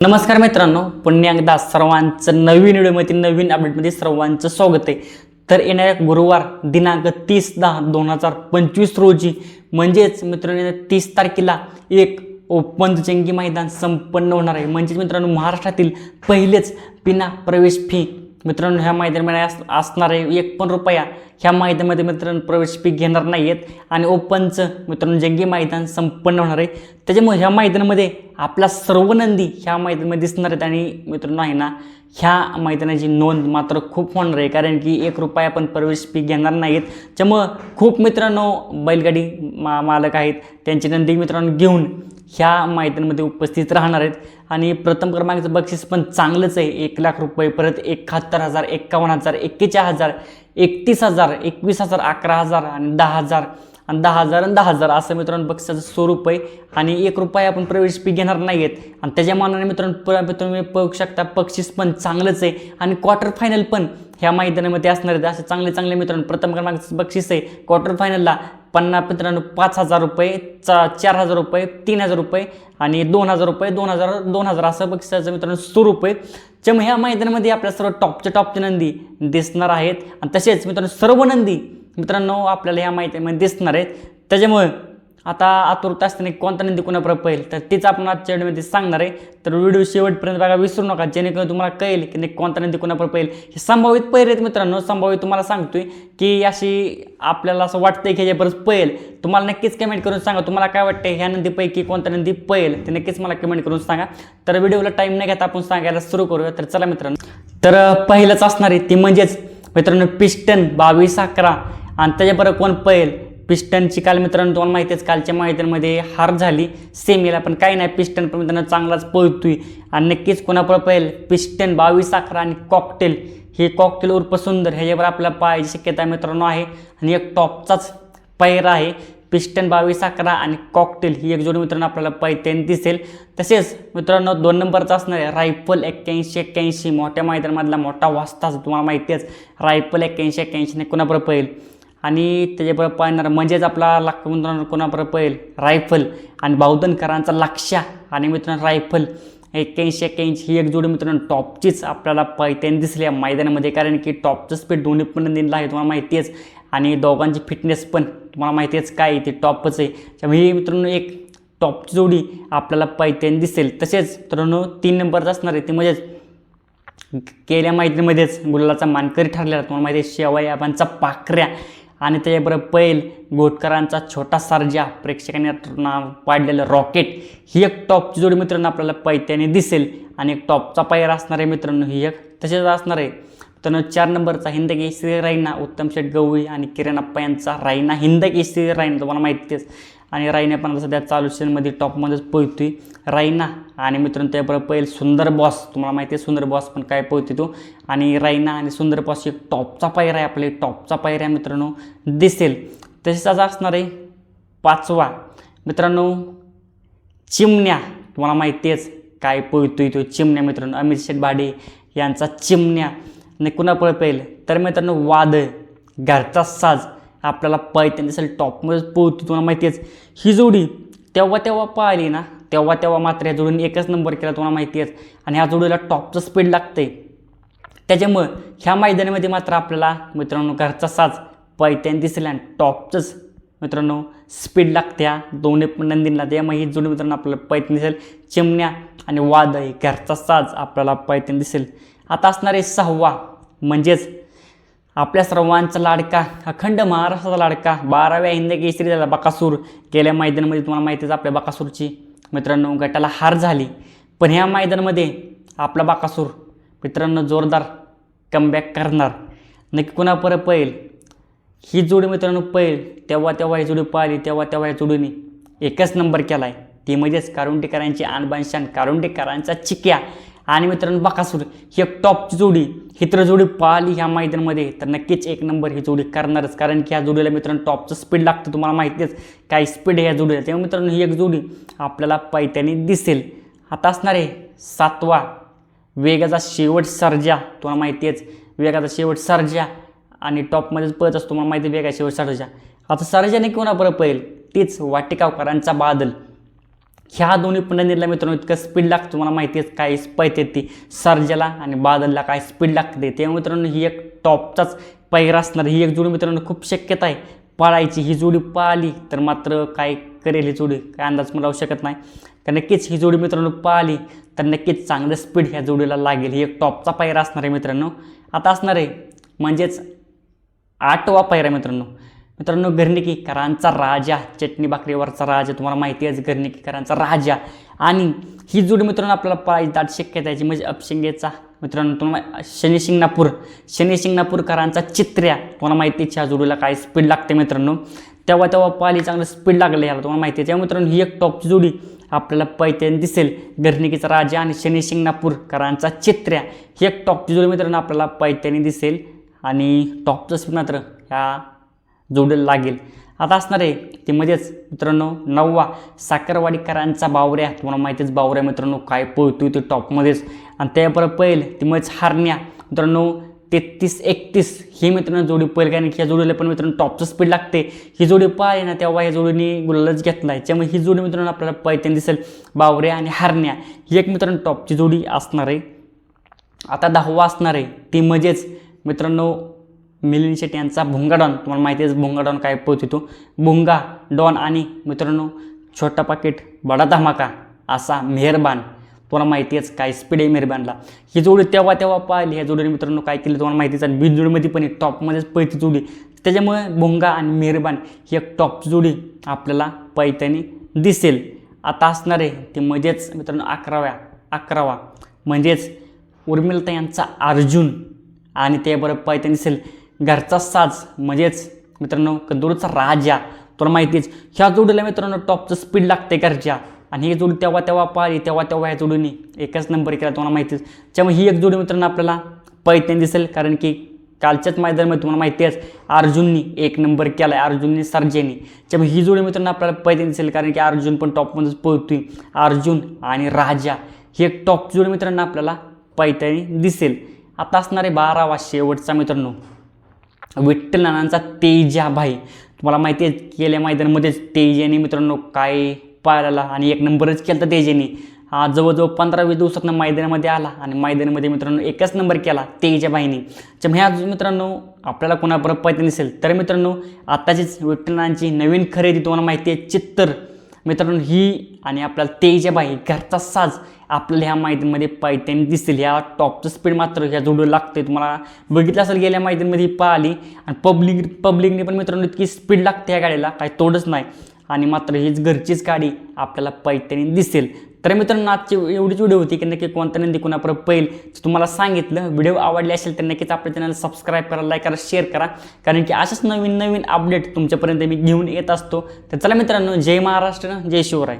नमस्कार मित्रांनो पुन्हा एकदा सर्वांचं नवीन व्हिडिओमध्ये नवीन अपडेटमध्ये सर्वांचं स्वागत आहे. तर येणाऱ्या गुरुवार दिनांक तीस दहा दोन हजार पंचवीस रोजी म्हणजेच मित्रांनो तीस तारखेला एक ओपन जंगी मैदान संपन्न होणार आहे. म्हणजेच मित्रांनो महाराष्ट्रातील पहिलेच बिना प्रवेश फी मित्रांनो ह्या मैदानामध्ये अस असणार आहे एक पण रुपया ह्या मैदानामध्ये मित्रांनो प्रवेश फी घेणार नाही आहेत आणि ओपनचं मित्रांनो जंगी मैदान संपन्न होणार आहे. त्याच्यामुळे ह्या मैदानामध्ये आपला सर्व नंदी ह्या मैदानामध्ये दिसणार आहेत. आणि मित्रांनो आहे ना ह्या मैदानाची नोंद मात्र खूप होणार आहे. कारण की एक रुपया पण प्रवेश फी घेणार नाहीत त्यामुळं खूप मित्रांनो बैलगाडी मा मालक आहेत. त्यांची नंदी मित्रांनो घेऊन ह्या मैदानामध्ये उपस्थित राहणार आहेत. आणि प्रथम क्रमांकाचं बक्षीस पण चांगलंच आहे. एक लाख रुपये परत एकाहत्तर हजार एक्कावन्न हजार एक्केचाळ हजार एकतीस हजार एकवीस हजार अकरा हजार आणि दहा हजार. आणि दहा हजार आणि दहा हजार असं मित्रांनो बक्षिसाचं स्वरूप आहे. आणि एक रुपये आपण प्रवेश फी घेणार नाही आहेत आणि त्याच्या मानाने मित्रांनो तुम्ही बघू शकता बक्षीस पण चांगलंच आहे. आणि क्वार्टर फायनल पण ह्या मैदानामध्ये असणार आहेत. असे चांगले चांगले मित्रांनो प्रथम क्रमांकाचं बक्षीस आहे. क्वार्टर फायनलला पन्नास मित्रांनो पाच हजार रुपये चा चार हजार रुपये तीन हजार रुपये आणि दोन हजार रुपये दोन हजार दोन हजार असं बक्षिसाचं मित्रांनो स्वरूप आहे त्यामुळे ह्या मैदानामध्ये आपल्या सर्व टॉपच्या टॉपच्या नंदी दिसणार आहेत. आणि तसेच मित्रांनो सर्व नंदी मित्रांनो आपल्याला ह्या माहितीमध्ये दिसणार आहेत. त्याच्यामुळे आता आतुरता असताना कोणता नंदी कोणापर्यंत पहिल तर तीच आपण आजच्या व्हिडिओमध्ये सांगणार आहे. तर व्हिडिओ शेवटपर्यंत बघा विसरू नका. जेणेकरून तुम्हाला कळेल की नाही कोणता नंदी कोणापर्यंत पहिल हे संभावित पैर आहेत मित्रांनो. संभावित तुम्हाला सांगतोय की अशी आपल्याला असं वाटतंय की ह्याच्याबरोबर पळेल. तुम्हाला नक्कीच कमेंट करून सांगा. तुम्हाला काय वाटतं ह्या नदीपैकी कोणता नदी पळेल? ते नक्कीच मला कमेंट करून सांगा. तर व्हिडिओला टाईम नाही घेता आपण सांगायला सुरू करूया. तर चला मित्रांनो. तर पहिलंच असणार आहे ती म्हणजेच मित्रांनो पिस्टन बावीस अकरा. आणि त्याच्याबरोबर कोण पळेल? पिस्टनची काल मित्रांनो तुम्हाला माहिती आहे कालच्या मैदानामध्ये हार झाली सेमीला पण काही नाही पिस्टन पण मित्रांनो चांगलाच पळतोय. आणि नक्कीच कोणापुढे पळेल? पिस्टन बावीस अकरा आणि कॉकटेल हे कॉकटेल उर्फ सुंदर ह्याच्यावर आपल्याला पाहायची शक्यता मित्रांनो आहे. आणि एक टॉपचाच पैरा आहे. पिस्टन बावीस अकरा आणि कॉकटेल ही एक जोडी मित्रांनो आपल्याला पैत्याने दिसेल. तसेच मित्रांनो दोन नंबरचा असणार आहे रायफल एक्क्याऐंशी एक्क्याऐंशी. मोठ्या मैदानामधला मोठा वाजताच तुम्हाला माहिती आहेच रायफल एक्क्याऐंशी एक्क्याऐंशीने कोणाबरोबर पळेल? आणि त्याच्याबरोबर पाहणार म्हणजेच आपला लाख मित्रांनो कोणाबरोबर पळेल? रायफल. आणि बावधनकरांचा लक्ष्या. आणि मित्रांनो रायफल. एक्क्याऐंशी एक्क्याऐंशी ही एक जोडी मित्रांनो टॉपचीच आपल्याला पैत्याने दिसली या मैदानामध्ये. कारण की टॉपचं स्पीड दोन्ही पण दिलं आहे तुम्हाला माहिती आहेच. आणि दोघांची फिटनेस पण तुम्हाला माहिती आहेच काय आहे, ते टॉपच आहे. त्यामुळे ही मित्रांनो एक टॉपची जोडी आपल्याला पैत्याने दिसेल. तसेच मित्रांनो तीन नंबरचं असणार आहे ते म्हणजेच गेल्या माहितीमध्येच गुलालाचा मानकरी ठरलेला तुम्हाला माहिती आहे शेवाई आबांचा पाखऱ्या. आणि त्याच्याबरोबर पैल गोटकरांचा छोटा सारजा प्रेक्षकांनी नाव पाडलेलं रॉकेट ही एक टॉपची जोडी मित्रांनो आपल्याला पैत्याने दिसेल. आणि एक टॉपचा पायर असणार आहे मित्रांनो ही एक तसेच असणार आहे. तर चार नंबरचा हिंद केसरी रायना उत्तम शेठ गवळी आणि किरण अप्पा यांचा रायना. हिंद केसरी रायना तुम्हाला माहितीच. आणि राईने पण आता सध्या चालू सीझनमध्ये टॉपमध्येच पोहतोय रायना आणि मित्रांनो त्याबरोबर पहिले सुंदर बॉस तुम्हाला माहिती आहे सुंदर बॉस पण काय पोहते तो. आणि रायना आणि सुंदर बॉस एक टॉपचा पायरा आहे आपले टॉपचा पायरा आहे मित्रांनो. दिसेल. तसेच आज असणार आहे पाचवा. मित्रांनो चिमण्या. तुम्हाला माहिती आहेच काय पोहतोय तो चिमण्या मित्रांनो. अमित शेठ भाडे यांचा चिमण्या. आणि कुणा पळ पाहिजे तर मित्रांनो वादळ. घरचा साज. आपल्याला पैत्याने दिसेल टॉपमध्ये पोहोचतो तुम्हाला माहिती आहेच ही जोडी तेव्हा तेव्हा पाहिली ना तेव्हा तेव्हा मात्र या जोडीने एकच नंबर केला तुम्हाला माहिती आहेच आणि ह्या जोडीला टॉपचं स्पीड लागते त्याच्यामुळं ह्या मैदानामध्ये मात्र आपल्याला मित्रांनो घरचा साज पैत्यान दिसेल आणि टॉपचंच मित्रांनो स्पीड लागते या दोन्ही पण त्यामुळे ही जोडी मित्रांनो आपल्याला पैत्यान दिसेल. चिमण्या आणि वादळ घरचा साज आपल्याला पैत्यान दिसेल. आता असणारे सहावा म्हणजेच आपल्या सर्वांचा लाडका अखंड महाराष्ट्राचा लाडका बाराव्या हिंद केसरी झाला बकासूर गेल्या मैदानामध्ये तुम्हाला माहितीच आपल्या बकासूरची. मित्रांनो गटाला हार झाली. पण ह्या मैदानामध्ये आपला बाकासूर मित्रांनो जोरदार कमबॅक करणार. नक्की कुणा परत पळेल? ही जोडी मित्रांनो पळेल. तेव्हा तेव्हा ही जोडी पाहिली तेव्हा तेव्हा या जोडीने एकच नंबर केला आहे ती म्हणजेच कारुंडेकरांची आणबानशान कारुंडेकरांचा चिक्या. आणि मित्रांनो बकासूर ही एक टॉपची जोडी. ही तर जोडी पाहिली ह्या मैदानामध्ये. तर नक्कीच एक नंबर ही जोडी करणारच. कारण की ह्या जोडीला मित्रांनो टॉपचं स्पीड लागतं तुम्हाला माहितीच काय स्पीड आहे ह्या जोडीला. तेव्हा मित्रांनो ही एक जोडी आपल्याला पायत्याने दिसेल. आता असणार आहे सातवा. वेगाचा शेवट सर्जा. तुम्हाला माहिती आहेच. वेगाचा शेवट सर्जा. आणि टॉपमध्येच पळत असतो. तुम्हाला माहिती आहे वेगा शेवट सर्जा. आता सर्जाने कोणा बरं पळेल? तीच वाटिकावकरांचा बादल. ह्या दोन्ही पुण्यांनीला मित्रांनो इतकं स्पीड लागतं तुम्हाला माहिती आहे काय पळते ती. सर्जाला आणि बादलला काय स्पीड लागते. तेव्हा मित्रांनो ही एक टॉपचाच पैर असणार. ही एक जोडी मित्रांनो खूप शक्यता आहे. पाळायची ही जोडी पाळली तर मात्र काय करेल ही जोडी? काय अंदाज मला लावू शकत नाही. तर नक्कीच ही जोडी मित्रांनो पाळली तर नक्कीच चांगलं स्पीड ह्या जोडीला लागेल. ही एक टॉपचा पायरा असणार आहे मित्रांनो. आता असणार आहे म्हणजेच आठवा पायरा मित्रांनो. मित्रांनो घरणिकीकरांचा राजा चटणी भाकरीवरचा राजा तुम्हाला माहिती आहे घरणिकीकरांचा राजा. आणि ही जोडी मित्रांनो आपल्याला पाळायची दाट शक्यता यायची म्हणजे अपशिंगेचा मित्रांनो तुम्हाला शनी शिंगणापूर शनी शिंगणापूरकरांचा चित्र्या. तुम्हाला माहिती आहे ह्या जोडीला काय स्पीड लागते मित्रांनो. तेव्हा तेव्हा पाली चांगलं स्पीड लागलं याला तुम्हाला माहिती आहे. तेव्हा मित्रांनो ही एक टॉपची जोडी आपल्याला पैत्याने दिसेल. गर्निकीचा राजा आणि शनी शिंगणापूरकरांचा चित्र्या. ही एक टॉपची जोडी मित्रांनो आपल्याला पैत्याने दिसेल. आणि टॉपचं स्पीड मात्र ह्या जोडीला लागेल. आता असणार आहे ते मध्येच मित्रांनो नववा साखरवाडीकरांचा बावऱ्या. तुम्हाला माहितीच बावऱ्या मित्रांनो काय पळतो ते टॉपमध्येच आणि त्याबरोबर पहिल ती मध्येच हारण्या. मित्रांनो तेहतीस एकतीस ही मित्रांनो जोडी पहिल कारण की ह्या जोडीला पण मित्रांनो टॉपचं स्पीड लागते. ही जोडी पाळली ना तेव्हा या जोडीने गुलालच घेतला आहे. त्यामुळे ही जोडी मित्रांनो आपल्याला पैत्याने दिसेल बावऱ्या आणि हारण्या. ही एक मित्रांनो टॉपची जोडी असणार आहे. आता दहावा असणार आहे ती म्हणजेच मित्रांनो मिलिंद शेट्टी यांचा भुंगा डॉन. तुम्हाला माहिती आहे भुंगा डॉन काय पोहतो भुंगा डॉन आणि मित्रांनो छोटा पाकिट बडा धमाका असा मेहरबान. तुम्हाला माहिती आहेच काय स्पीड आहे मेहरबानला. ही जोडी तेव्हा तेव्हा पाहिली. ह्या जोडीने मित्रांनो काय केलं तुम्हाला माहितीच आहे? बीज जोडीमध्ये पण टॉपमध्येच पळती जोडी. त्याच्यामुळे भुंगा आणि मेहरबान ही एक टॉपची जोडी आपल्याला पैतानी दिसेल. आता असणार आहे ते म्हणजेच मित्रांनो अकराव्या अकरावा. म्हणजेच उर्मिलता यांचा अर्जुन. आणि त्याबरोबर पैतानी दिसेल. घरचा साज म्हणजेच मित्रांनो कंदूरचा राजा तुला माहितीच ह्या जोडीला मित्रांनो टॉपचं स्पीड लागते घरच्या. आणि ही जोडी तेव्हा तेव्हा पाहिली तेव्हा तेव्हा ह्या जोडीने एकच नंबर केला तुम्हाला माहितीच. त्यामुळे ही एक जोडी मित्रांनो आपल्याला पैत्याने दिसेल कारण की कालच्याच मैदानामध्ये तुम्हाला माहिती आहे अर्जुननी एक नंबर केला आहे अर्जुननी सर्जेनी. त्यामुळे ही जोडी मित्रांनो आपल्याला पैत्याने दिसेल कारण की अर्जुन पण टॉपमध्येच पळतोय. अर्जुन आणि राजा ही एक टॉप जोडी मित्रांनो आपल्याला पैत्याने दिसेल. आता असणारे बारावा शेवटचा मित्रांनो. विठ्ठल नानांचा तेजाभाई तुम्हाला माहिती आहे गेल्या मैदानामध्येच तेजाने मित्रांनो. काय पाळला आणि एक नंबरच केला तर तेजाने हा जवळजवळ पंधरा वीस दिवसातनं मैदानामध्ये आला आणि मैदानामध्ये मित्रांनो एकच नंबर केला तेजाबाईने तर ह्या मित्रांनो आपल्याला कोणाबरोबर पाहिजे नसेल तर मित्रांनो आत्ताचीच विठ्ठलांची नवीन खरेदी तुम्हाला माहिती आहे चित्तर. मित्रांनो ही आणि आपल्याला तेजबाई घरचा साज आपल्याला ह्या माहितीमध्ये पायत्याने दिसेल ह्या टॉपचं स्पीड मात्र ह्या जोडू लागते तुम्हाला बघितलं असेल गेल्या माहितीमध्ये ही पाहिली. आणि पब्लिक पब्लिकने पण मित्रांनो इतकी स्पीड लागते ह्या गाडीला. काही तोडच नाही. आणि मात्र हीच घरचीच गाडी आपल्याला पैत्याने दिसेल. तर मित्रांनो आजची एवढीच व्हिडिओ होती की नक्की कोणत्या नंदी कोणापर्यंत पैल तुम्हाला सांगितलं. व्हिडिओ आवडले असेल तर नक्कीच आपल्या चॅनल सबस्क्राईब करा लाईक करा शेअर करा. कारण की अशाच नवीन नवीन अपडेट तुमच्यापर्यंत मी घेऊन येत असतो. तर चला मित्रांनो जय महाराष्ट्र जय शिवराय.